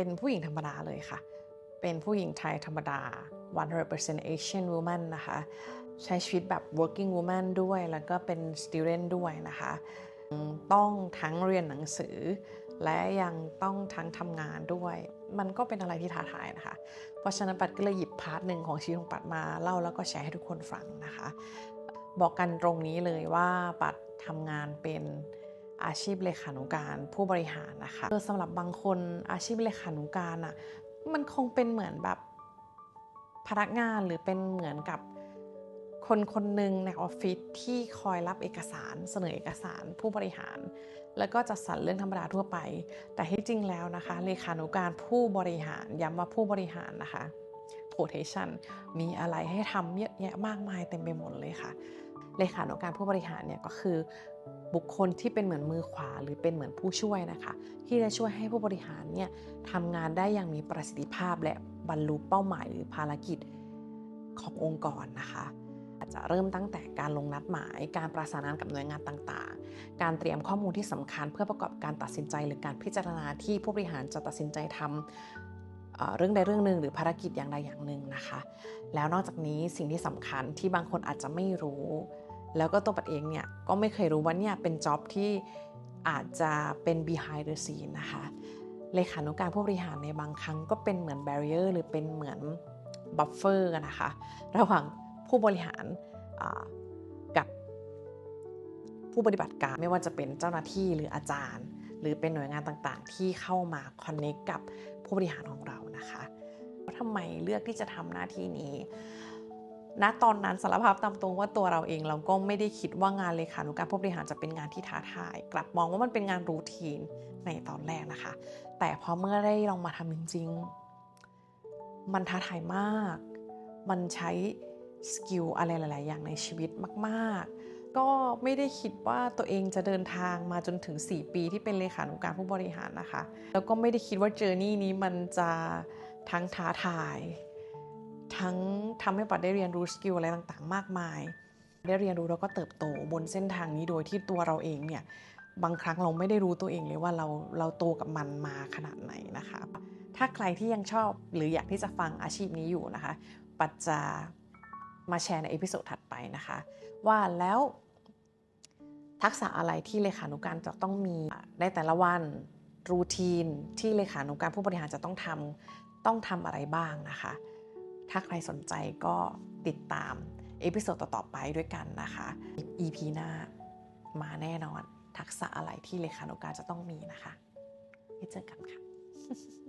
เป็นผู้หญิงธรรมดาเลยค่ะ เป็นผู้หญิงไทยธรรมดา 100% Asian woman นะคะ ใช้ชีวิตแบบ working woman ด้วย แล้วก็เป็น student ด้วยนะคะ ต้องทั้งเรียนหนังสือ และยังต้องทั้งทำงานด้วย มันก็เป็นอะไรที่ท้าทายนะคะ เพราะฉะนั้นปัดก็เลยหยิบพาร์ทหนึ่งของชีวิตของปัดมาเล่าแล้วก็แชร์ให้ทุกคนฟังนะคะ บอกกันตรงนี้เลยว่าปัดทำงานเป็น อาชีพเลขานุการผู้บริหารนะคะสำหรับบางคนอาชีพเลขานุการอะมันคงเป็นเหมือนแบบพนักงานหรือเป็นเหมือนกับคนคนหนึ่งในออฟฟิศที่คอยรับเอกสารเสนอเอกสารผู้บริหาร แล้วก็จัดสรรเรื่องธรรมดาทั่วไป แต่ที่จริงแล้วนะคะเลขานุการผู้บริหารย้ำว่าผู้บริหารนะคะ quotation มีอะไรให้ทำเยอะแยะมากมายเต็มไปหมดเลยค่ะเลขานุการผู้บริหารเนี่ยก็คือบุคคลที่เป็นเหมือนมือขวาหรือเป็นเหมือนผู้ช่วยนะคะ ที่จะช่วยให้ผู้บริหารเนี่ยทำงานได้อย่างมีประสิทธิภาพ และบรรลุเป้าหมายหรือภารกิจขององค์กรนะคะอาจจะเริ่มตั้งแต่การลงนัดหมาย การประสานงานกับหน่วยงานต่างๆ การเตรียมข้อมูลที่สำคัญเพื่อประกอบการตัดสินใจ หรือการพิจารณาที่ผู้บริหารจะตัดสินใจทำ เรื่องใดเรื่องหนึ่งหรือภารกิจอย่างใดอย่างหนึ่งนะคะ แล้วนอกจากนี้สิ่งที่สำคัญที่บางคนอาจจะไม่รู้ แล้วก็ตัวปัดเองเนี่ยก็ไม่เคยรู้ว่าเนี่ยเป็นจ็อบที่อาจจะเป็น behind the scene นะคะเลขานุการผู้บริหารในบางครั้งก็เป็นเหมือน barrier หรือเป็นเหมือน buffer นะคะระหว่างผู้บริหารกับผู้ปฏิบัติการไม่ว่าจะเป็นเจ้าหน้าที่หรืออาจารย์ หรือเป็นหน่วยงานต่างๆ ที่เข้ามา connect กับผู้บริหารของเรานะคะทำไมเลือกที่จะทำหน้าที่นี้ณตอนนั้นสารภาพตามตรงว่าตัวเราเองเราก็ไม่ได้คิดว่างานเลขานุการผู้บริหารจะเป็นงานที่ท้าทาย กลับมองว่ามันเป็นงานรูทีนในตอนแรกนะคะ แต่พอเมื่อได้ลองมาทำจริงๆ มันท้าทายมาก มันใช้สกิลอะไรหลาย ๆ อย่างในชีวิตมาก ๆ ก็ไม่ได้คิดว่าตัวเองจะเดินทางมาจนถึง 4 ปีที่เป็นเลขานุการผู้บริหารนะคะ แล้วก็ไม่ได้คิดว่าเจอร์นี่นี้มันจะทั้งท้าทาย ทั้งทำให้ปัดได้เรียนรู้สกิลอะไรต่างๆ มากมาย ได้เรียนรู้แล้วก็เติบโตบนเส้นทางนี้โดยที่ตัวเราเองเนี่ยบางครั้งเราไม่ได้รู้ตัวเองเลยว่าเราเราโตกับมันมาขนาดไหนนะคะ ถ้าใครที่ยังชอบหรืออยากที่จะฟังอาชีพนี้อยู่นะคะ ปัดจะ มาแชร์ในเอพิโซดถัดไปนะคะ ว่าแล้วทักษะอะไรที่เลขานุการจะต้องมีในแต่ละวันรูทีนที่เลขานุการผู้บริหารจะต้องทำต้องทำอะไรบ้างนะคะ ถ้าใครสนใจก็ติดตามเอพิโซดต่อๆไปด้วยกันนะคะ EP หน้ามาแน่นอนทักษะอะไรที่เลขานุการจะต้องมีนะคะไว้เจอกันค่ะ